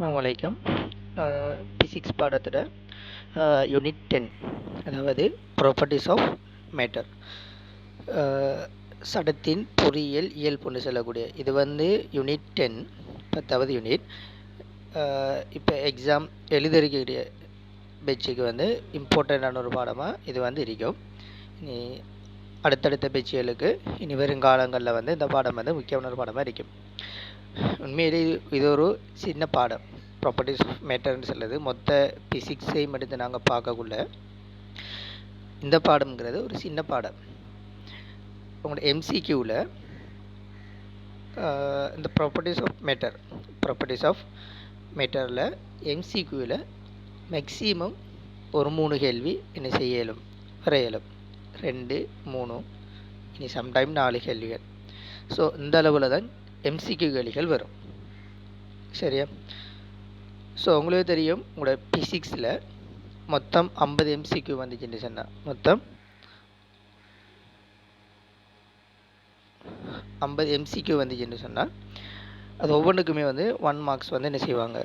வணக்கம் அலைக்கும். ஃபிசிக்ஸ் பாடத்தில் யூனிட் டென் அதாவது ப்ராப்பர்ட்டிஸ் ஆஃப் மேட்டர் சடத்தின் பொறியியல் இயல்புன்னு சொல்லக்கூடிய இது வந்து யூனிட் டென் பத்தாவது யூனிட் இப்போ எக்ஸாம் எழுதிருக்கக்கூடிய பெட்சுக்கு வந்து இம்பார்ட்டண்ட்டான ஒரு பாடமாக இது வந்து இருக்கும். இனி அடுத்தடுத்த பெட்சிகளுக்கு இனி வருங்காலங்களில் வந்து இந்த பாடம் வந்து முக்கியமான ஒரு பாடமாக இருக்கும். உண்மையிலே இது ஒரு சின்ன பாடம். ப்ராப்பர்ட்டிஸ் ஆஃப் மேட்டர்னு சொல்லுது மொத்த பிசிக்ஸையும் எடுத்து நாங்கள் பார்க்கக்குள்ள இந்த பாடம்ங்கிறது ஒரு சின்ன பாடம். உங்களோட எம்சிக்யூவில் இந்த properties of matter properties of மேட்டரில் எம்சிக்யூவில் மேக்ஸிமம் ஒரு மூணு கேள்வி என்ன செய்ய இயலும் வர இயலும் ரெண்டு மூணு இனி சம்டைம் நாலு கேள்விகள். ஸோ இந்த அளவில் தான் எம்சிக்யூ கேள்விகள் வரும். சரியா? ஸோ உங்களுக்கு தெரியும் உங்களோட பிசிக்ஸில் மொத்தம் ஐம்பது எம்சிக்யூ வந்துச்சுன்னு சொன்னால் மொத்தம் ஐம்பது எம்சிக்யூ வந்துச்சுன்னு சொன்னால் அது ஒவ்வொன்றுக்குமே வந்து ஒன் மார்க்ஸ் வந்து என்ன செய்வாங்க?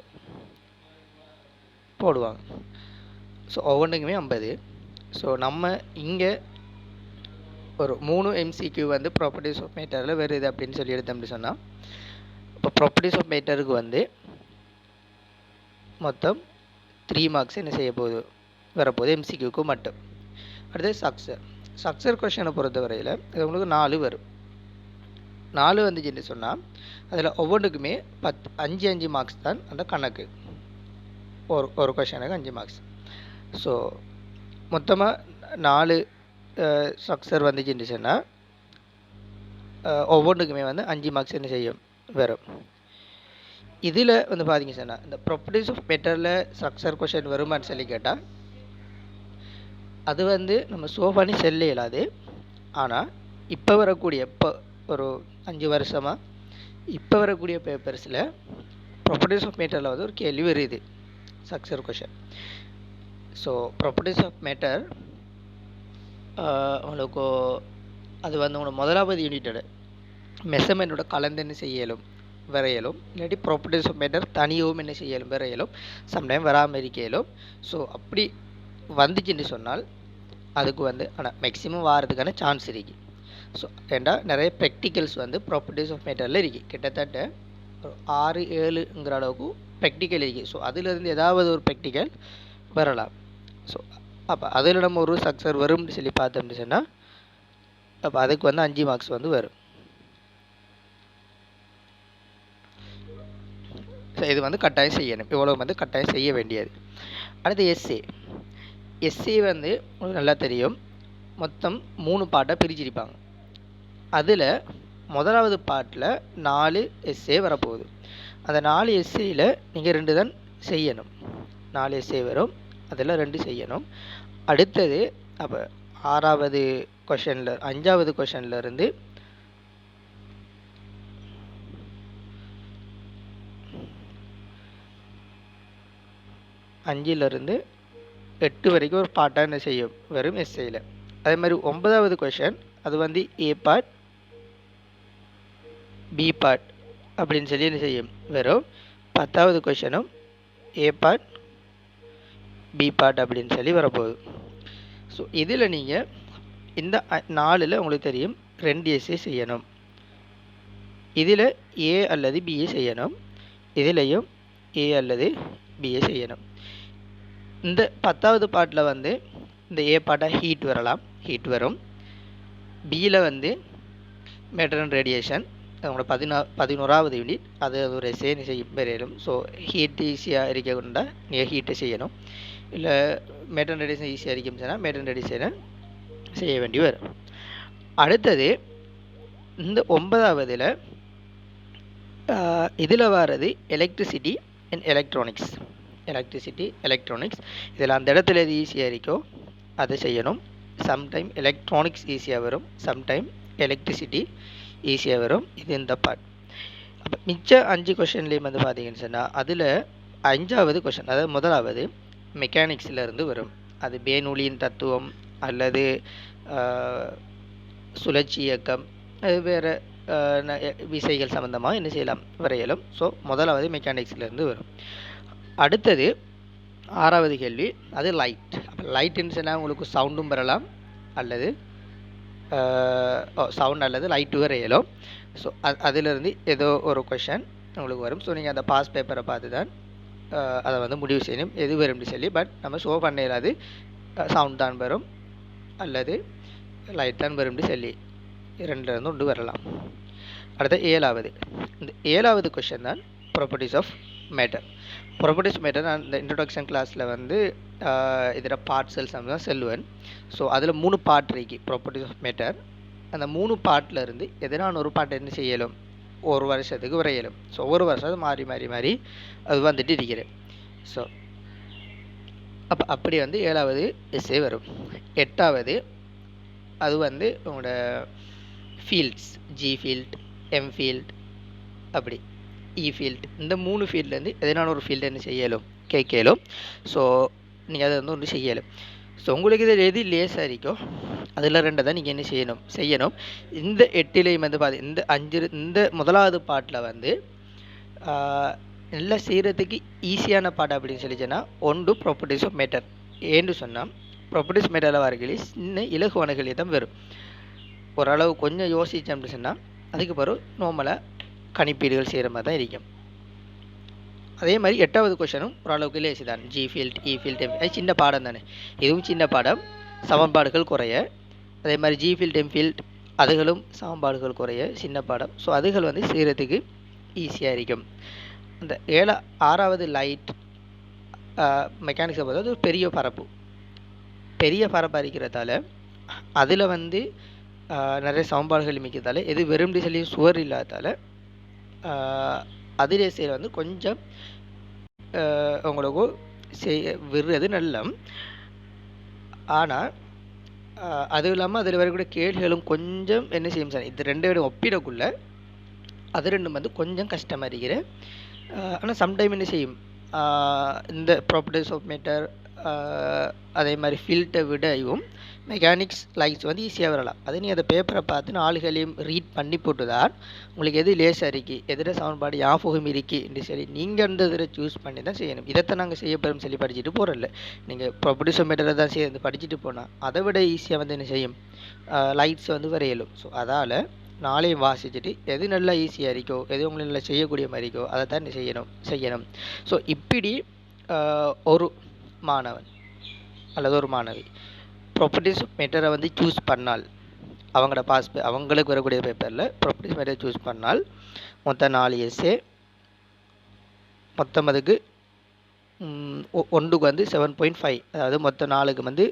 போடுவாங்க. ஸோ ஒவ்வொன்றுக்குமே ஐம்பது. ஸோ நம்ம இங்கே ஒரு மூணு எம்சிக்யூ வந்து ப்ராப்பர்ட்டிஸ் ஆஃப் மேட்டரில் வருது அப்படின்னு சொல்லி எடுத்தோம்னு சொன்னால் இப்போ ப்ராப்பர்ட்டிஸ் ஆஃப் மேட்டருக்கு வந்து மொத்தம் த்ரீ மார்க்ஸ் என்ன செய்ய போகுது? வரப்போகுது எம்சிக்யூக்கு மட்டும். அடுத்து சக்சர் சக்சர் கொஷனை பொறுத்தவரையில் இது உங்களுக்கு நாலு வரும். நாலு வந்துச்சுன்னு சொன்னால் அதில் ஒவ்வொன்றுக்குமே பத் அஞ்சு அஞ்சு மார்க்ஸ் தான் அந்த கணக்கு. ஒரு ஒரு கொஷனுக்கு அஞ்சு மார்க்ஸ் ஸோ மொத்தமாக நாலு ஸ்ட்ரக்சர் வந்துச்சுன்னு சொன்னால் ஒவ்வொன்றுக்குமே வந்து அஞ்சு மார்க்ஸ் என்ன செய்யும்? வரும். இதில் வந்து பார்த்தீங்க சொன்னால் இந்த ப்ராப்பர்ட்டிஸ் ஆஃப் மெட்டரில் ஸ்ட்ரக்சர் கொஷின் வருமானு சொல்லி கேட்டால் அது வந்து நம்ம சோஃபானி பண்ணி செல்ல இயலாது. ஆனால் இப்போ வரக்கூடிய இப்போ ஒரு அஞ்சு வருஷமாக இப்போ வரக்கூடிய பேப்பர்ஸில் ப்ராப்பர்ட்டிஸ் ஆஃப் மேட்டரில் வந்து ஒரு கேள்வி வருது structure question so properties of matter உங்களுக்கு அது வந்து உங்களோட முதலாவது யூனிட்டோட. மெஷர்மெண்ட்டோட கலந்து என்ன செய்யலும் விரையலும். இல்லாட்டி ப்ராப்பர்ட்டிஸ் ஆஃப் மேட்டர் தனியாகவும் என்ன செய்யலும் விரையலும். சம்டைம் வராமல் இருக்கையிலும் ஸோ அப்படி வந்துச்சுன்னு சொன்னால் அதுக்கு வந்து ஆனால் மேக்ஸிமம் வாரதுக்கான சான்ஸ் இருக்குது ஸோ ஏண்டா நிறைய ப்ராக்டிக்கல்ஸ் வந்து ப்ராப்பர்ட்டிஸ் ஆஃப் மேட்டரில் இருக்குது கிட்டத்தட்ட ஒரு ஆறு ஏழுங்கிற அளவுக்கு ப்ராக்டிக்கல் இருக்குது ஸோ அதிலிருந்து ஏதாவது ஒரு ப்ராக்டிக்கல் வரலாம். ஸோ அப்போ அதில் நம்ம ஒரு சக்ஸர் வரும்னு சொல்லி பார்த்தோம்னு சொன்னால் அப்போ அதுக்கு வந்து அஞ்சு மார்க்ஸ் வந்து வரும். ஸோ இது வந்து கட்டாயம் செய்யணும். இவ்வளோ வந்து கட்டாயம் செய்ய வேண்டியது. அடுத்து எஸ்ஏ எஸ்ஏ வந்து உங்களுக்கு நல்லா தெரியும். மொத்தம் மூணு பாட்டாக பிரிச்சிருப்பாங்க. அதில் முதலாவது பாட்டில் நாலு எஸ்ஏ வரப்போகுது. அந்த நாலு எஸ்ஏயில் நீங்கள் ரெண்டு தான் செய்யணும். நாலு எஸ்ஏ வரும். அதெல்லாம் ரெண்டு செய்யணும். அடுத்தது அப்போ ஆறாவது கொஷனில் அஞ்சாவது கொஷனில் இருந்து அஞ்சிலிருந்து எட்டு வரைக்கும் ஒரு பாட்டாக என்ன செய்யும்? வெறும் எஸ்ஐயில் அதே மாதிரி ஒன்பதாவது கொஷன் அது வந்து ஏ பார்ட் பி பார்ட் அப்படின்னு சொல்லி என்ன செய்யும்? வெறும் பத்தாவது கொஷனும் ஏ பார்ட் பி பார்ட் அப்படின்னு சொல்லி வரப்போகுது. ஸோ இதில் நீங்கள் இந்த நாலில் உங்களுக்கு தெரியும் ரெண்டு எஸ்ஏ செய்யணும். இதில் ஏ அல்லது பிஏ செய்யணும். இதிலையும் ஏ அல்லது பிஏ செய்யணும். இந்த பத்தாவது பாட்டில் வந்து இந்த ஏ பாட்டாக ஹீட் வரலாம். ஹீட் வரும். பியில் வந்து மெட்ரன் ரேடியேஷன் அவங்களோட பதினா பதினோராவது யூனிட் அது ஒரு எஸ்ஏ செய்யும். பெறும் ஸோ ஹீட் ஈஸியாக இருக்க கொண்டா நீங்கள் ஹீட்டை செய்யணும். இல்லை மேட்டன் ரேடியேஷன் ஈஸியாக இருக்கும் சொன்னால் மெட்ரன் ரேடியேஷனை செய்ய வேண்டி வரும். அடுத்தது இந்த ஒன்பதாவதில் இதில் வர்றது electricity and electronics electricity electronics இதில் அந்த இடத்துல எது ஈஸியாக இருக்கோ அதை செய்யணும். சம்டைம் எலக்ட்ரானிக்ஸ் ஈஸியாக வரும். சம்டைம் எலக்ட்ரிசிட்டி ஈஸியாக வரும். இது இந்த பார்ட் அப்போ மிச்ச அஞ்சு கொஷன்லேயும் வந்து பார்த்தீங்கன்னு சொன்னால் அதில் அஞ்சாவது கொஷன் அதாவது முதலாவது மெக்கானிக்ஸிலிருந்து வரும். அது பேனூலியின் தத்துவம் அல்லது சுழற்சி இயக்கம். அது வேறு விசைகள் சம்மந்தமாக என்ன செய்யலாம்? வரையலும். ஸோ முதலாவது மெக்கானிக்ஸ்லேருந்து வரும். அடுத்தது ஆறாவது கேள்வி அது லைட் அப்போ லைட்டுன்னு சொன்னால் உங்களுக்கு சவுண்டும் வரலாம். அல்லது சவுண்ட் அல்லது லைட்டு வர இயலும் ஸோ அது அதிலிருந்து ஏதோ ஒரு கொஷன் உங்களுக்கு வரும். ஸோ நீங்கள் அந்த பாஸ் பேப்பரை பார்த்து தான் அதை வந்து முடிவு செய்யணும். எது வரும்னு சொல்லி பட் நம்ம ஷோ பண்ண சவுண்ட் தான் வரும். அல்லது லைட் தான் வரும்னு சொல்லி இரண்டுலேருந்து ஒன்று வரலாம். அடுத்த ஏழாவது. இந்த ஏழாவது கொஷின் தான் properties of matter properties matter நான் இந்த இன்ட்ரொடக்ஷன் கிளாஸில் வந்து இதில் பார்ட் செல்ஸ் தான் செல்லுவேன். ஸோ அதில் மூணு பார்ட் இருக்கு ப்ராப்பர்ட்டிஸ் ஆஃப் மேட்டர் அந்த மூணு பார்ட்டில் இருந்து எதனான ஒரு பார்ட் என்ன செய்யலும்? ஒரு வருஷத்துக்கு வரையலும் ஸோ ஒரு வருஷம் மாறி மாறி மாறி அது வந்துட்டு இருக்கிறது ஸோ அப்போ அப்படி வந்து ஏழாவது எஸ்ஏ வரும். எட்டாவது அது வந்து உங்களோட fields G field M field அப்படி e இ ஃபீல்ட் இந்த மூணு ஃபீல்ட்லேருந்து எதனால ஒரு ஃபீல்டு என்ன செய்யலும்? கேட்கலும். ஸோ நீங்கள் அதை வந்து ஒன்று செய்யலும். ஸோ உங்களுக்கு இதில் எது லேசாக இருக்கோ அதில் ரெண்டை தான் நீங்கள் என்ன செய்யணும் செய்யணும். இந்த எட்டிலையும் வந்து பார்த்து இந்த அஞ்சு இந்த முதலாவது பாட்டில் வந்து நல்லா செய்கிறதுக்கு ஈஸியான பாட்டு அப்படின்னு சொல்லி சொன்னால் ஒன்று ப்ராப்பர்ட்டிஸ் ஆஃப் மேட்டர் ஏன்னு சொன்னால் ப்ராப்பர்ட்டிஸ் மேட்டரில் வரகளே சின்ன இலகுவானகளே தான் வரும். ஓரளவு கொஞ்சம் யோசித்தோம் அப்படின்னு சொன்னால் அதுக்கு பிறகு நார்மலாக கணிப்பீடுகள் செய்கிற மாதிரி தான் இருக்கும். அதே மாதிரி எட்டாவது கொஷனும் ஓரளவுக்கு லேசி தான் G field E field M அது சின்ன பாடம் தானே. இதுவும் சின்ன பாடம். சமன்பாடுகள் குறைய. அதே மாதிரி ஜி ஃபீல்ட் எம் ஃபீல்ட் அதுகளும் சமன்பாடுகள் குறைய. சின்ன பாடம். ஸோ அதுகள் வந்து செய்கிறதுக்கு ஈஸியாக இருக்கும். அந்த ஏழா ஆறாவது லைட் மெக்கானிக்ஸை பார்த்தா அது ஒரு பெரிய பரப்பு. பெரிய பரப்பாக இருக்கிறதால அதில் வந்து நிறைய சமன்பாடுகள் மிக்கிறதால எது வெறும் சொல்லி சுவர் இல்லாததால் அதிலே வந்து கொஞ்சம் உங்களுக்கு செய்ய விடுறது நல்ல. ஆனால் அதுவும் இல்லாமல் அதில் வரக்கூடிய கேள்விகளும் கொஞ்சம் என்ன செய்யும் சார் இது ரெண்டு பேரும் ஒப்பிடக்குள்ள அது ரெண்டும் வந்து கொஞ்சம் கஷ்டமாக இருக்கிற ஆனால் சம்டைம் என்ன செய்யும் இந்த ப்ராப்பர்ட்டிஸ் ஆஃப் மேட்டர் அதே மாதிரி ஃபில்ட்டை விடவும் மெக்கானிக்ஸ் லைட்ஸ் வந்து ஈஸியாக வரலாம். அது நீ அந்த பேப்பரை பார்த்து நாளுகளையும் ரீட் பண்ணி போட்டு தான் உங்களுக்கு எது லேசாக இருக்குது எதிர சமன்பாடு ஞாபகம் இருக்கு என்று சொல்லி நீங்கள் அந்த இதில் சூஸ் பண்ணி தான் செய்யணும். இதைத்தான் நாங்கள் செய்ய போகிறோம் சொல்லி படிச்சுட்டு போகிறோம்ல நீங்கள் ப்ராப்பர்ட்டிஸ் ஆஃப் தான் சேர்ந்து படிச்சுட்டு போனால் அதை விட ஈஸியாக வந்து என்ன செய்யும்? லைட்ஸ் வந்து வரையலும். ஸோ அதால் நாளையும் வாசிச்சுட்டு எது நல்லா ஈஸியாக இருக்கோ எது உங்களுக்கு நல்லா செய்யக்கூடிய மாதிரி இருக்கோ அதை தான் நீ செய்யணும்? செய்யணும். ஸோ இப்படி ஒரு மாணவன் அல்லது ஒரு மாணவி ப்ராப்பர்ட்டிஸ் மெட்டரை வந்து சூஸ் பண்ணால் அவங்களோட பாஸ் அவங்களுக்கு வரக்கூடிய பேப்பரில் ப்ராப்பர்ட்டிஸ் மெட்டரை சூஸ் பண்ணால் மொத்தம் நாலு எஸ்ஏ மொத்தம் அதுக்கு ஒ- ஒன்றுக்கு வந்து செவன் பாயிண்ட் ஃபைவ் அதாவது மொத்தம் நாலுக்கு வந்து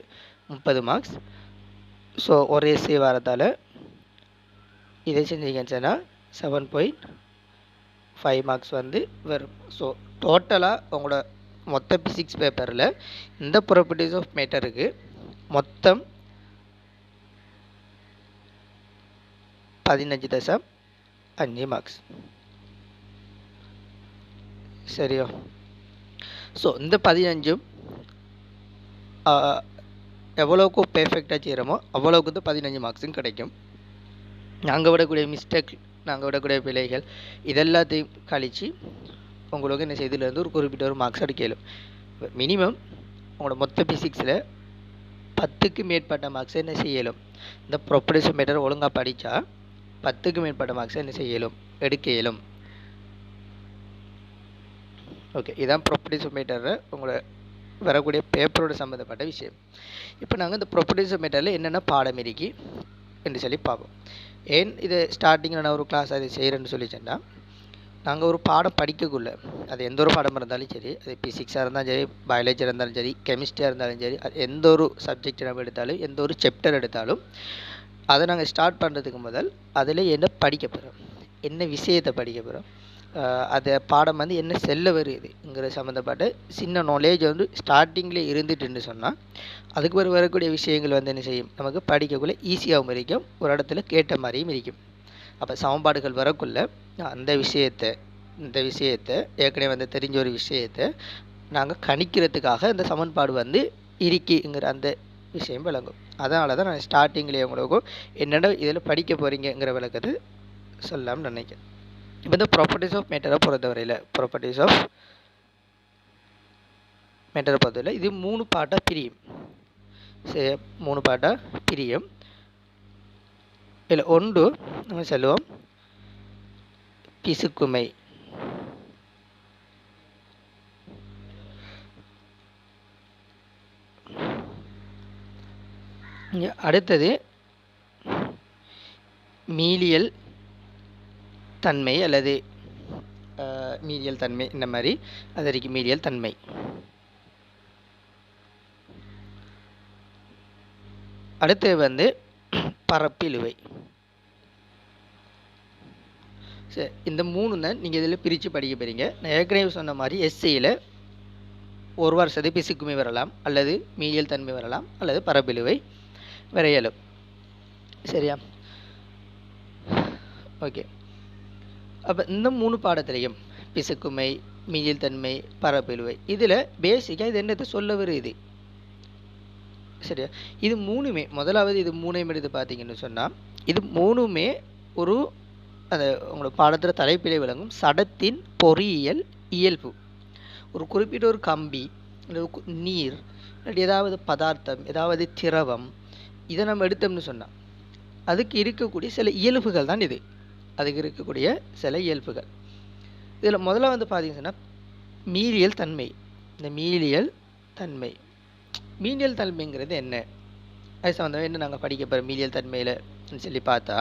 முப்பது மார்க்ஸ் ஸோ ஒரு எஸ்ஏ வரதால் இதை செஞ்சீங்கன்னு சொன்னால் செவன் பாயிண்ட் ஃபைவ் மார்க்ஸ் வந்து வரும். ஸோ டோட்டலாக உங்களோட மொத்த பிசிக்ஸ் பேப்பரில் இந்த ப்ராப்பர்ட்டிஸ் ஆஃப் மேட்டருக்கு மொத்தம் பதினஞ்சு தசம் அஞ்சு மார்க்ஸ் சரியா? ஸோ இந்த பதினஞ்சும் எவ்வளோக்கு பெர்ஃபெக்டாக செய்கிறோமோ அவ்வளோக்கு வந்து பதினஞ்சு மார்க்ஸும் கிடைக்கும். நாங்கள் விடக்கூடிய மிஸ்டேக் நாங்கள் விடக்கூடிய பிழைகள் இதெல்லாத்தையும் கழித்து உங்களுக்கு என்ன செய்திலேருந்து ஒரு குறிப்பிட்ட ஒரு மார்க்ஸ் அடிக்கலும் மினிமம் உங்களோட மொத்த பிசிக்ஸில் பத்துக்கு மேற்பட்ட மார்க்ஸ் என்ன செய்யலும்? இந்த ப்ரொப்பரேஸ் மேட்டர் ஒழுங்காக படித்தா பத்துக்கு மேற்பட்ட மார்க்ஸ் என்ன செய்யலும்? எடுக்க இயலும் ஓகே இதான் ப்ராப்பர்ட்டிஸ் மேட்டரில் உங்களை வரக்கூடிய பேப்பரோட சம்மந்தப்பட்ட விஷயம். இப்போ நாங்கள் இந்த ப்ராப்பர்ட்டிஸ் மேட்டரில் என்னென்ன பாடம் இருக்கி? என்று சொல்லி பார்ப்போம். ஏன் இது ஸ்டார்டிங்கில் நான் ஒரு கிளாஸ் அதை செய்கிறேன்னு சொல்லி சொன்னால் நாங்கள் ஒரு பாடம் படிக்கக்குள்ள அது எந்த ஒரு பாடம் இருந்தாலும் சரி அது ஃபிசிக்ஸாக இருந்தாலும் சரி பயாலஜியாக இருந்தாலும் சரி கெமிஸ்ட்ரியாக இருந்தாலும் சரி அது எந்த ஒரு சப்ஜெக்ட் நம்ம எடுத்தாலும் எந்த ஒரு சாப்டர் எடுத்தாலும் அதை நாங்கள் ஸ்டார்ட் பண்ணுறதுக்கு முதல் அதில் என்ன படிக்க போகிறோம் என்ன விஷயத்தை படிக்க போகிறோம் அதை பாடம் வந்து என்ன செல்ல வருதுங்கிற சம்மந்தப்பட்ட சின்ன நாலேஜ் வந்து ஸ்டார்டிங்கில் இருந்துட்டுன்னு சொன்னால் அதுக்கு பிறகு வரக்கூடிய விஷயங்கள் வந்து என்ன செய்யும் நமக்கு படிக்கக்குள்ளே ஈஸியாகவும் இருக்கும் ஒரு இடத்துல கேட்ட மாதிரியும் இருக்கும். அப்போ சமன்பாடுகள் வரக்குள்ள அந்த விஷயத்தை இந்த விஷயத்தை ஏற்கனவே வந்து தெரிஞ்ச ஒரு விஷயத்தை நாங்கள் கணிக்கிறதுக்காக இந்த சமன்பாடு வந்து இருக்கிங்கிற அந்த விஷயம் விளங்கும். அதனால தான் நான் ஸ்டார்டிங்லேயே உங்களுக்கும் என்னென்ன இதில் படிக்க போகிறீங்கிற விளக்கத்தை சொல்லலாம்னு நினைக்கிறேன். இப்போ இந்த ப்ராப்பர்ட்டிஸ் ஆஃப் மேட்டரை பொறுத்தவரையில் ப்ராப்பர்ட்டிஸ் ஆஃப் மேட்டரை பொறுத்தவரையில் இது மூணு பாட்டாக பிரியும். சரி மூணு பாட்டாக பிரியும். இதில் ஒன்று நம்ம சொல்லுவோம் பிசுக்குமை. அடுத்தது மீலியல் தன்மை அல்லது மீலியல் தன்மை இந்த மாதிரி அதற்கு மீலியல் தன்மை. அடுத்தது வந்து பரப்பிலுவை. சரி இந்த மூணு தான் நீங்கள் இதில் பிரித்து படிக்க போறீங்க. நான் ஏற்கனவே சொன்ன மாதிரி எஸ்சியில் ஒரு வருஷத்து பிசுக்குமை வரலாம் அல்லது மீயல் தன்மை வரலாம் அல்லது பரப்பிலுவை விரையலும். சரியா? ஓகே. அப்போ இந்த மூணு பாடத்திலையும் பிசுக்குமை மீயல் தன்மை பரப்பிலுவை இதில் பேசிக்காக இது என்னத்தை சொல்ல வருது? சரியா? இது மூணுமே முதலாவது இது மூணையும் எடுத்து பார்த்தீங்கன்னு சொன்னால் இது மூணுமே ஒரு அந்த உங்களோட பாடத்தில் தலைப்பிலே விளங்கும் சடத்தின் பொறியியல் இயல்பு. ஒரு குறிப்பிட்ட ஒரு கம்பி நீர் ஏதாவது பதார்த்தம் ஏதாவது திரவம் இதை நம்ம எடுத்தோம்னு சொன்னால் அதுக்கு இருக்கக்கூடிய சில இயல்புகள் தான் இது. அதுக்கு இருக்கக்கூடிய சில இயல்புகள். இதில் முதல்ல வந்து பார்த்தீங்கன்னு சொன்னால் மீறியல் தன்மை. இந்த மீறியல் தன்மை. மீனியல் தன்மைங்கிறது என்ன? அது சம்மந்தமாக என்ன நாங்கள் படிக்க போகிறோம் மீனியல் தன்மையில் சொல்லி பார்த்தா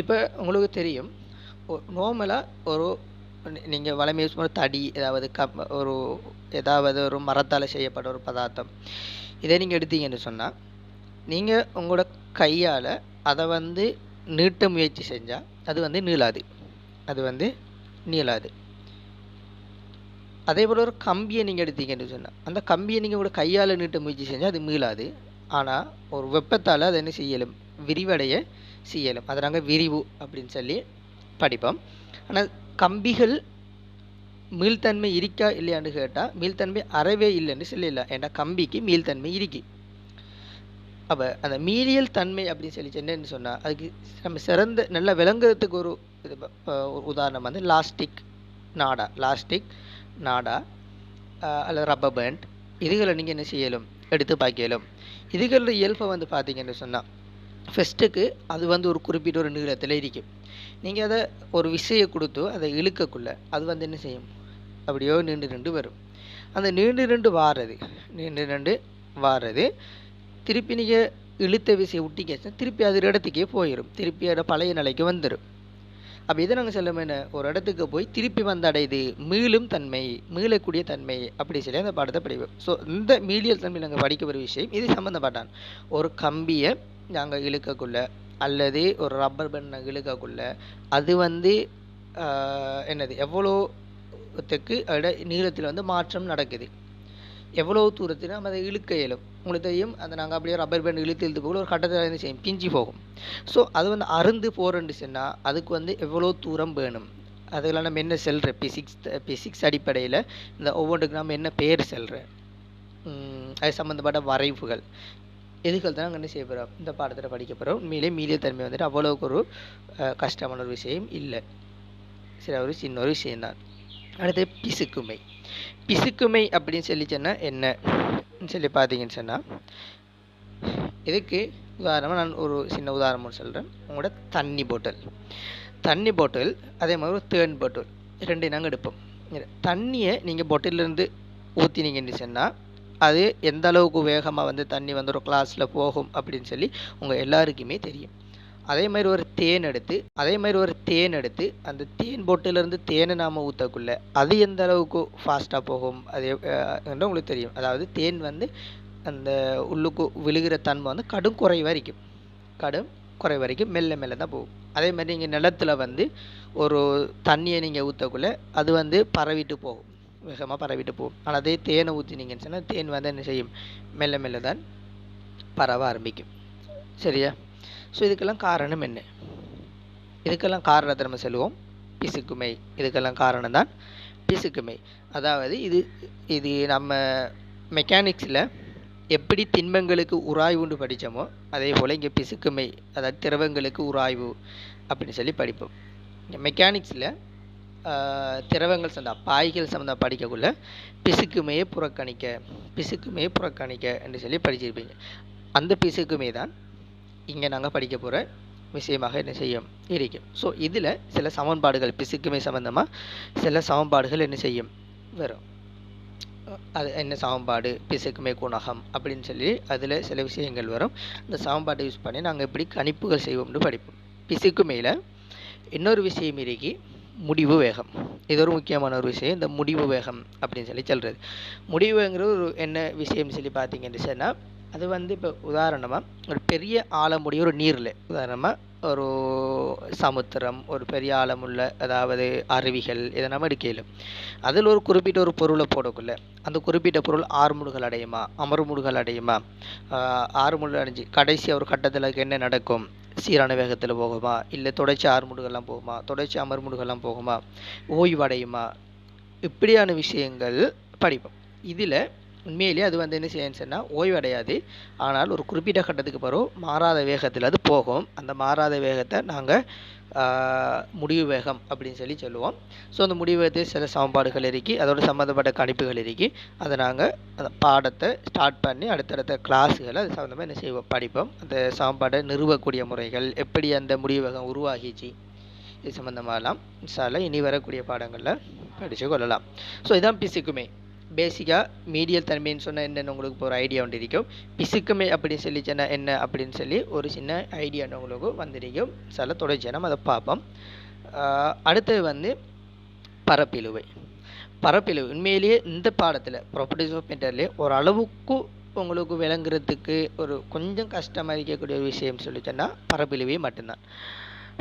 இப்போ உங்களுக்கு தெரியும் நார்மலாக ஒரு நீங்கள் வளமை யூஸ் பண்ணுற தடி ஏதாவது கம் ஒரு ஏதாவது ஒரு மரத்தால் செய்யப்பட்ட ஒரு பதார்த்தம். இதை நீங்கள் எடுத்தீங்கன்னு சொன்னால் நீங்கள் உங்களோட கையால் அதை வந்து நீட்ட முயற்சி செஞ்சால் அது வந்து நீளாது. அது வந்து நீளாது. அதே போல் ஒரு கம்பியை நீங்கள் எடுத்தீங்கன்னு சொன்னால் அந்த கம்பியை நீங்கள் கூட கையால் நீட்ட முயற்சி செஞ்சால் அது மீளாது. ஆனால் ஒரு வெப்பத்தால் அதை என்ன செய்யலும்? விரிவடைய செய்யலும். அதை நாங்கள் விரிவு அப்படின்னு சொல்லி படிப்போம். ஆனால் கம்பிகள் மீள்தன்மை இருக்கா இல்லையான்னு கேட்டால் மீள்தன்மை அறவே இல்லைன்னு சொல்லிடலாம். ஏன்னா கம்பிக்கு மீள்தன்மை இருக்கு. அப்போ அந்த மீறியல் தன்மை அப்படின்னு சொல்லி என்னன்னு சொன்னால் அதுக்கு நம்ம சிறந்த நல்லா விளங்குறதுக்கு ஒரு இது ஒரு உதாரணம் வந்து லாஸ்டிக் நாடா. லாஸ்டிக் நாடா அல்லது ரப்பர் பேண்ட் இதுகளை நீங்கள் என்ன செய்யலும்? எடுத்து பார்க்கலும் இதுகளோட இயல்பை வந்து பார்த்தீங்கன்னு சொன்னால் ஃபஸ்ட்டுக்கு அது வந்து ஒரு குறிப்பிட்ட ஒரு நீளத்தில் இருக்கும். நீங்கள் அதை ஒரு விசையை கொடுத்து அதை இழுக்கக்குள்ள அது வந்து என்ன செய்யும்? அப்படியோ நீண்டு நின்று வரும். அந்த நீண்டு நின்று வாரது நீண்டு நின்று வாரது திருப்பி நீங்கள் இழுத்த விசையை விட்டிங்க திருப்பி அது இடத்துக்கே போயிடும் திருப்பி அதை பழைய நிலைக்கு வந்துடும் அப்போ இதை நாங்கள் சொல்லும் என்ன? ஒரு இடத்துக்கு போய் திருப்பி வந்தடையுது மீளும் தன்மை மீளக்கூடிய தன்மை அப்படி சொல்லி அந்த பாடத்தை படிப்போம். ஸோ இந்த மீளியல் தன்மை நாங்கள் படிக்க ஒரு விஷயம் இது சம்மந்தப்பட்டான் ஒரு கம்பியை நாங்கள் இழுக்கக்குள்ள அல்லது ஒரு ரப்பர் பேண்ட் நாங்கள் இழுக்கக்குள்ள அது வந்து என்னது எவ்வளோத்துக்கு அட நீளத்தில் வந்து மாற்றம் நடக்குது. எவ்வளோ தூரத்தில் நம்ம அதை இழுக்க இயலும்? உங்களுக்கு தெரியும் அதை நாங்கள் அப்படியே ரப்பர் பேண்ட் இழுத்து இழுத்து போகல ஒரு கட்டத்தில் இருந்து செய்யும் பிஞ்சு போகும். ஸோ அது வந்து அருந்து போகிறேன்னு சொன்னால் அதுக்கு வந்து எவ்வளோ தூரம் வேணும்? அதுக்கெல்லாம் நம்ம என்ன செல்கிற பிசிக்ஸ் பிசிக்ஸ் அடிப்படையில் இந்த ஒவ்வொன்றுக்கு நம்ம என்ன பேர் செல்கிற அது சம்மந்தப்பட்ட வரைவுகள். எதுக்கள் தான் நாங்கள் என்ன செய்ய போகிறோம் இந்த பாடத்தில் படிக்க போகிறோம் உண்மையிலே தன்மை வந்துட்டு அவ்வளோக்கு ஒரு கஷ்டமான ஒரு விஷயம் இல்லை. சரி ஒரு சின்ன ஒரு விஷயம்தான். அடுத்து பிசுக்குமை. பிசுக்குமை அப்படின்னு சொல்லி சொன்னால் என்ன? சொல்லி பார்த்தீங்கன்னு சொன்னால் இதுக்கு உதாரணமாக நான் ஒரு சின்ன உதாரணம் சொல்கிறேன் உங்களோட தண்ணி பாட்டில் தண்ணி பாட்டில் அதே மாதிரி ஒரு தேன் பாட்டில் ரெண்டு நாங்கள் எடுப்போம். தண்ணியை நீங்கள் பாட்டிலேருந்து ஊற்றினீங்கன்னு சொன்னால் அது எந்த அளவுக்கு வேகமாக வந்து தண்ணி வந்து ஒரு கிளாஸில் போகும் அப்படின்னு சொல்லி உங்கள் எல்லாருக்குமே தெரியும். அதே மாதிரி ஒரு தேன் எடுத்து அதே மாதிரி ஒரு தேன் எடுத்து அந்த தேன் பொட்டிலிருந்து தேனை நாம் ஊற்றக்குள்ள அது எந்த அளவுக்கு ஃபாஸ்ட்டாக போகும்? அது என்று உங்களுக்கு தெரியும். அதாவது தேன் வந்து அந்த உள்ளுக்கு விழுகிற தன்மை வந்து கடும் குறை வரைக்கும் கடும் குறை வரைக்கும் மெல்ல மெல்ல தான் போகும். அதே மாதிரி நீங்கள் நிலத்துல வந்து ஒரு தண்ணியை நீங்கள் ஊற்றக்குள்ள அது வந்து பரவிட்டு போகும். வேகமாக பரவிட்டு போகும். ஆனால் அதே தேனை ஊற்றினீங்கன்னு சொன்னால் தேன் வந்து என்ன செய்யும்? மெல்ல மெல்ல தான் பரவ ஆரம்பிக்கும். சரியா? ஸோ இதுக்கெல்லாம் காரணம் என்ன? இதுக்கெல்லாம் காரணத்தை நம்ம சொல்லுவோம். பிசுக்குமை. இதுக்கெல்லாம் காரணம் தான் பிசுக்குமை. அதாவது இது இது நம்ம மெக்கானிக்ஸில் எப்படி திண்மங்களுக்கு உராய்வுன்னு படித்தோமோ அதே போல் இங்கே பிசுக்குமை அதாவது திரவங்களுக்கு உராய்வு அப்படின்னு சொல்லி படிப்போம். மெக்கானிக்ஸில் திரவங்கள் சந்தா பாய்கள் சம்மந்த படிக்கக்குள்ள பிசுக்குமையை புறக்கணிக்க பிசுக்குமையை புறக்கணிக்க என்று சொல்லி படிச்சிருப்பீங்க. அந்த பிசுக்குமே தான் இங்கே நாங்கள் படிக்க போகிற விஷயமாக என்ன செய்யும்? இருக்கும். ஸோ இதில் சில சமன்பாடுகள் பிசுக்குமை சம்மந்தமாக சில சமன்பாடுகள் என்ன செய்யும்? வரும். அது என்ன சமன்பாடு? பிசுக்குமே குணகம் அப்படின்னு சொல்லி அதில் சில விஷயங்கள் வரும். அந்த சமன்பாட்டை யூஸ் பண்ணி நாங்கள் எப்படி கணிப்புகள் செய்வோம்னு படிப்போம். பிசுக்குமையில் இன்னொரு விஷயம் இருக்கி முடிவு வேகம். இது ஒரு முக்கியமான ஒரு விஷயம். இந்த முடிவு வேகம் அப்படின்னு சொல்லி சொல்கிறது முடிவுங்கிறது ஒரு என்ன விஷயம்னு சொல்லி பார்த்தீங்கன்னு சொன்னால் அது வந்து இப்போ உதாரணமாக ஒரு பெரிய ஆழமுடைய ஒரு நீரில். உதாரணமாக ஒரு சமுத்திரம் ஒரு பெரிய ஆழமுள்ள அதாவது அருவிகள் இதை நம்ம எடுக்கலும் அதில் ஒரு குறிப்பிட்ட ஒரு பொருளை போடக்குள்ள. அந்த குறிப்பிட்ட பொருள் ஆறுமுடுகள் அடையுமா? அமர்முடுகள் அடையுமா? ஆறுமுடுகள் அடைஞ்சு கடைசி ஒரு கட்டத்தில் என்ன நடக்கும்? சீரான வேகத்தில் போகுமா? இல்லை தொடர்ச்சி ஆறுமுடுகள்லாம் போகுமா? தொடர்ச்சி அமர்முடுகள்லாம் போகுமா? ஓய்வடையுமா? இப்படியான விஷயங்கள் படிப்போம். இதில் உண்மையிலேயே அது வந்து என்ன செய்யும் சொன்னால் ஓய்வடையாது. ஆனால் ஒரு குறிப்பிட்ட கட்டத்துக்கு பிறகு மாறாத வேகத்தில் அது போகும். அந்த மாறாத வேகத்தை நாங்கள் முடிவு வேகம் அப்படின்னு சொல்லி சொல்லுவோம். ஸோ அந்த முடிவு வேகத்தில் சில சமன்பாடுகள் இருக்கி. அதோட சம்மந்தப்பட்ட கணிப்புகள் இருக்கி. அதை நாங்கள் அந்த பாடத்தை ஸ்டார்ட் பண்ணி அடுத்தடுத்த கிளாஸுகளை அது சம்மந்தமாக என்ன செய்வோம்? படிப்போம். அந்த சமன்பாடை நிறுவக்கூடிய முறைகள் எப்படி அந்த முடிவு வேகம் உருவாகிச்சு இது சம்மந்தமாகலாம் சில இனி வரக்கூடிய பாடங்களில் படித்து கொள்ளலாம். ஸோ இதான் பிசிக்குமே. பேசிக்காக மீடியல் தன்மைன்னு சொன்னால் என்னென்னு உங்களுக்கு இப்போ ஒரு ஐடியா ஒன்று இருக்கும் பிசுக்குமே அப்படின்னு சொல்லி சொன்னால் என்ன அப்படின்னு சொல்லி ஒரு சின்ன ஐடியா உங்களுக்கு வந்திருக்கும். சில தொடர்ச்சியாக நம்ம அதை பார்ப்போம். அடுத்தது வந்து பரப்பிலுவை. பரப்பிலுவை. உண்மையிலேயே இந்த பாடத்தில் ப்ராப்பர்ட்டிஸ் ஆஃப் மெட்டர்லேயே ஒரு உங்களுக்கு விளங்குறதுக்கு ஒரு கொஞ்சம் கஷ்டமாக இருக்கக்கூடிய ஒரு விஷயம் சொல்லி சொன்னால் பரப்பிலுவை மட்டும்தான்.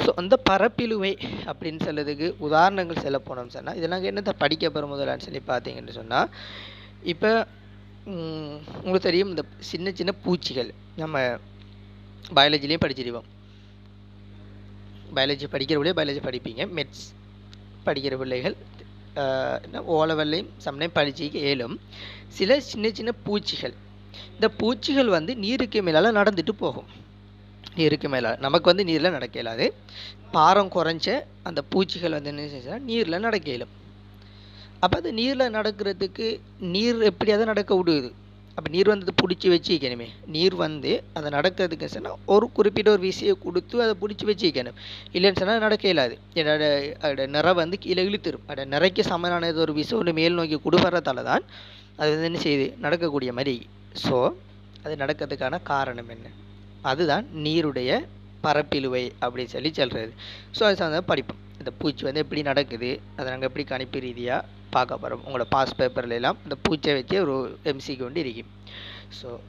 ஸோ அந்த பரப்பிலுவை அப்படின்னு சொல்கிறதுக்கு உதாரணங்கள் சொல்ல போனோம்னு சொன்னால் இதெல்லாம் என்னத்தை படிக்க போகிற முதலான்னு சொல்லி பார்த்தீங்கன்னு சொன்னால் இப்போ உங்களுக்கு தெரியும் இந்த சின்ன சின்ன பூச்சிகள் நம்ம பயாலஜிலையும் படிச்சிருவோம் பயாலஜி படிக்கிற பிள்ளைய பயாலஜி படிப்பீங்க. மெட்ஸ் படிக்கிற பிள்ளைகள் ஓலவெல்லையும் சம்டைம் படிச்சிக்க ஏலும் சில சின்ன சின்ன பூச்சிகள். இந்த பூச்சிகள் வந்து நீருக்கு மேலால் நடந்துட்டு போகும். நீருக்கு மேலே. நமக்கு வந்து நீரில் நடக்க இயலாது. பாரம் குறைஞ்ச அந்த பூச்சிகள் வந்து என்ன செஞ்சுன்னா நீரில் நடக்க இயலும். அப்போ அது நீரில் நடக்கிறதுக்கு நீர் எப்படியாவது நடக்க விடுது. அப்போ நீர் வந்து பிடிச்சி வச்சுக்கணுமே. நீர் வந்து அதை நடக்கிறதுக்கு சொன்னால் ஒரு குறிப்பிட்ட ஒரு விஷயம் கொடுத்து அதை பிடிச்சி வச்சுக்கணும். இல்லைன்னு சொன்னால் நடக்க இயலாது. என்னோட அதோட நிறை வந்து கீழே இழுத்துரும். அதோட நிறைக்கு சமனானது ஒரு விஷயம் ஒன்று மேல் நோக்கி கொடுக்கறதால தான் அது வந்து என்ன செய்யுது? நடக்கக்கூடிய மாதிரி. ஸோ அது நடக்கிறதுக்கான காரணம் என்ன? அதுதான் நீருடைய பரப்பிலுவை அப்படின்னு சொல்லி சொல்கிறது ஸோ அது சார்ந்த படிப்போம் இந்த பூச்சி வந்து எப்படி நடக்குது அதை நாங்கள் எப்படி கணிப்பு ரீதியாக பார்க்க போகிறோம் உங்களோட பாஸ் பேப்பர்லாம் இந்த பூச்சை வச்சு ஒரு எம்சிக்கு வந்து இருக்கும் ஸோ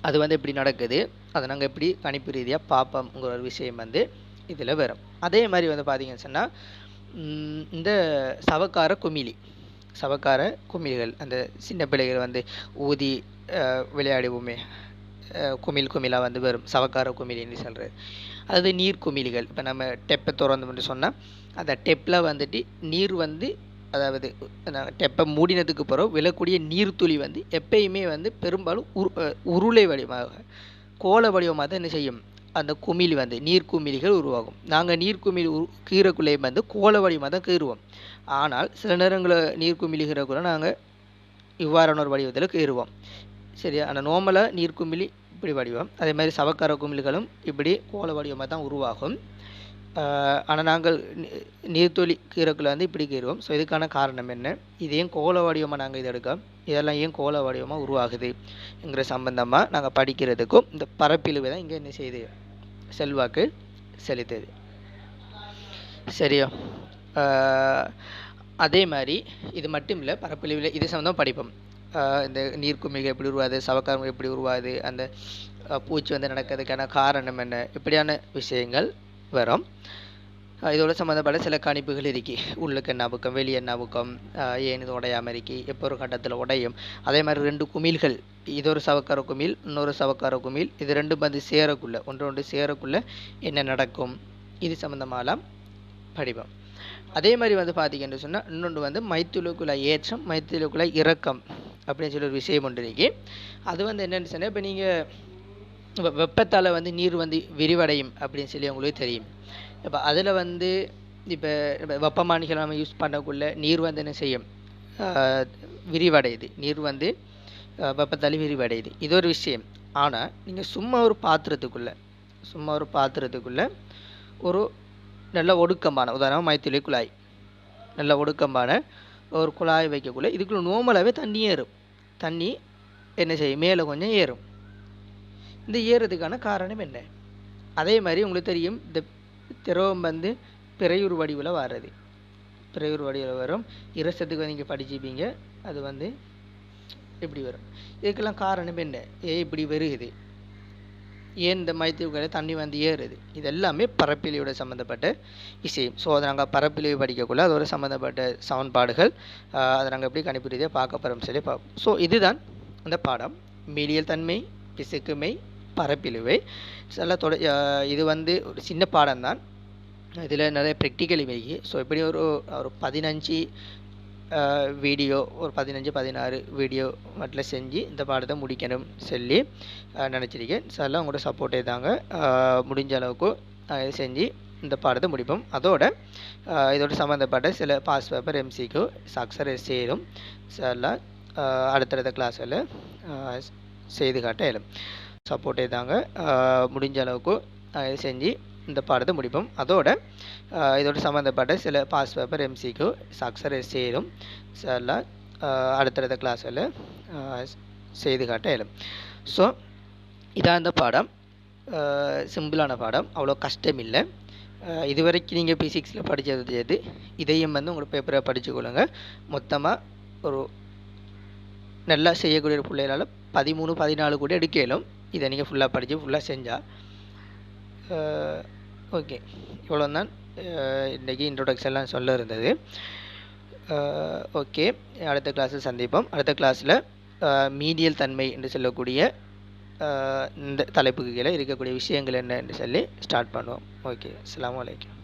அது வந்து எப்படி நடக்குது அதை நாங்கள் எப்படி கணிப்பு ரீதியாக பார்ப்போம்ங்கிற ஒரு விஷயம் வந்து இதில் வரும். அதே மாதிரி வந்து பார்த்தீங்கன்னு சொன்னால் இந்த சவக்கார குமிழி சவக்கார குமிழிகள் அந்த சின்ன பிள்ளைகள் வந்து ஊதி விளையாடுவோமே குமிழ் குமிழாக வந்து வரும் சவக்கார குமிழின்னு சொல்கிறது அது நீர் குமிழிகள். இப்போ நம்ம டெப்பை திறந்தோம்னு சொன்னால் அந்த டெப்பில் வந்துட்டு நீர் வந்து அதாவது டெப்பை மூடினதுக்கு பிறகு விழக்கூடிய நீர்த்துளி வந்து எப்பயுமே வந்து பெரும்பாலும் உரு உருளை வடிவமாக கோல வடிவமாக தான் என்ன செய்யும்? அந்த குமிழி வந்து நீர்க்குமிழிகள் உருவாகும். நாங்கள் நீர்க்குமிழி உரு கீரைக்குள்ளே வந்து கோல வடிவமாக தான் கீறுவோம். ஆனால் சில நேரங்களில் நீர்க்குமிழிகிற கூட நாங்கள் இவ்வாறான ஒரு வடிவத்தில் கீறுவோம். சரியா? அந்த நோமலாக நீர்க்குமிழி இப்படி வடிவம். அதே மாதிரி சவக்கார குமிழ்களும் இப்படி கோல வடிவமாக தான் உருவாகும். ஆனால் நாங்கள் நீர்த்துளி கீரைக்குள்ள வந்து இப்படி கீறுவோம். ஸோ இதுக்கான காரணம் என்ன? இது ஏன் கோல வடிவமாக நாங்கள் இதை எடுக்கோம் இதெல்லாம் ஏன் கோல வடிவமாக உருவாகுதுங்கிற சம்பந்தமாக நாங்கள் படிக்கிறதுக்கும் இந்த பரப்பிழிவு தான் இங்கே என்ன செய்யுது செல்வாக்கு செலுத்துது. சரியா? அதே மாதிரி இது மட்டும் இல்லை பரப்பிலுவில் இது சம்மந்தமாக படிப்போம். இந்த நீர்க்குமிழ்கள் எப்படி உருவாது சவக்காரம் எப்படி உருவாது அந்த பூச்சி வந்து நடக்கிறதுக்கான காரணம் என்ன? இப்படியான விஷயங்கள் வரும். இதோட சம்மந்தப்பட்ட சில கணிப்புகள் இருக்கு உள்ளுக்கு என்ன வெளியே என்ன ஏன் இது உடையாமல் இருக்கு எப்போ ஒரு கட்டத்தில் உடையும்? அதே மாதிரி ரெண்டு குமிழ்கள் இது ஒரு சவக்கார குமிழ் இன்னொரு சவக்கார குமிழ் இது ரெண்டும் வந்து சேரக்குள்ளே ஒன்று ஒன்று சேரக்குள்ளே என்ன நடக்கும்? இது சம்மந்தமாலாம் படிப்போம் அதே மாதிரி வந்து பார்த்தீங்கன்னு சொன்னால் இன்னொன்று வந்து மைத்துளுக்குள்ள ஏற்றம் மைத்துளுக்குள்ள இறக்கம் அப்படின்னு சொல்லி ஒரு விஷயம் ஒன்று இருக்கு. அது வந்து என்னென்னு சொன்னால் இப்போ நீங்கள் வெப்பத்தால் வந்து நீர் வந்து விரிவடையும் அப்படின்னு சொல்லி உங்களுக்கு தெரியும். இப்போ அதில் வந்து இப்போ வெப்பமானிகள் நம்ம யூஸ் பண்ணக்குள்ள நீர் வந்து என்ன செய்யும்? விரிவடையுது. நீர் வந்து வெப்பத்தால் விரிவடையுது. இது ஒரு விஷயம். ஆனால் நீங்கள் சும்மா ஒரு பாத்திரத்துக்குள்ளே சும்மா ஒரு பாத்திரத்துக்குள்ளே ஒரு நல்ல ஒடுக்கமான உதாரணமாக மைத்திலே குழாய். நல்ல ஒடுக்கமான ஒரு குழாய் வைக்கக்குள்ள இதுக்குள்ள நோமலாகவே தண்ணி ஏறும். தண்ணி என்ன செய்யும்? மேலே கொஞ்சம் ஏறும். இந்த ஏறுறதுக்கான காரணம் என்ன? அதே மாதிரி உங்களுக்கு தெரியும் இந்த திரவம் வந்து பிறையூர் வடிவில் வர்றது. பிறையூர் வடிவில் வரும். இரசத்துக்கு நீங்கள் படிச்சுப்பீங்க. அது வந்து இப்படி வரும். இதுக்கெல்லாம் காரணம் என்ன? ஏன் இப்படி வருகுது? ஏன் இந்த மைத்தீவுகளில் தண்ணி வந்து ஏறுது? இது எல்லாமே பரப்பிலியோட சம்மந்தப்பட்ட இசையும். ஸோ அதை நாங்கள் பரப்பிலிவு படிக்கக்குள்ள அதோட சம்மந்தப்பட்ட சமன்பாடுகள் அதை நாங்கள் எப்படி கணிப்பு பார்க்க போகிறோம் சொல்லி பார்ப்போம் ஸோ இதுதான் அந்த பாடம். மீடியல் தன்மை பிசுக்குமை பரப்பிலுவை. சில தொட இது வந்து ஒரு சின்ன பாடம் தான் இதில் நிறைய ப்ராக்டிக்கல் இருக்கு ஸோ இப்படி ஒரு ஒரு பதினஞ்சு வீடியோ ஒரு பதினஞ்சு பதினாறு வீடியோ மட்டும் செஞ்சு இந்த பாடத்தை முடிக்கணும் சொல்லி நினச்சிருக்கேன். நினச்சிருக்கேன் எல்லாம் உங்களோட சப்போர்ட்டே தாங்க. முடிஞ்ச அளவுக்கு செஞ்சு இந்த பாடத்தை முடிப்போம். அதோட இதோட சம்மந்தப்பட்ட சில பாஸ் பேப்பர் எம்சிக்கு சக்ஸர் சேரும் எல்லாம் அடுத்தடுத்த கிளாஸில் செய்து காட்ட இயலும். சப்போர்ட்டே தாங்க. முடிஞ்ச அளவுக்கு செஞ்சு இந்த பாடத்தை முடிப்போம். அதோட இதோட சம்மந்தப்பட்ட சில பாஸ் பேப்பர் எம்சிக்கு சக்ஸர் சேரும் சில அடுத்தடுத்த கிளாஸில் செய்து காட்ட இயலும். ஸோ இதான் இந்த பாடம். சிம்பிளான பாடம். அவ்வளோ கஷ்டம் இல்லை. இது வரைக்கும் நீங்கள் பிசிக்ஸில் படித்தது எது? இதையும் வந்து உங்களோட பேப்பரை படிச்சுக்கொள்ளுங்க மொத்தமாக ஒரு நல்லா செய்யக்கூடிய ஒரு பிள்ளைகளால் பதிமூணு பதினாலு கூட எடுக்க இயலும். இதை நீங்கள் ஃபுல்லாக படித்து ஃபுல்லாக செஞ்சால் ஓகே. இவ்வளோ தான் இன்றைக்கி இன்ட்ரொடக்ஷன்லாம் சொல்ல இருந்தது ஓகே. அடுத்த கிளாஸில் சந்திப்போம். அடுத்த கிளாஸில் மீடியல் தன்மை என்று சொல்லக்கூடிய இந்த தலைப்புக்கு கீழே இருக்கக்கூடிய விஷயங்கள் என்ன என்று சொல்லி ஸ்டார்ட் பண்ணுவோம். ஓகே. அஸ்ஸலாமு வலைக்கம்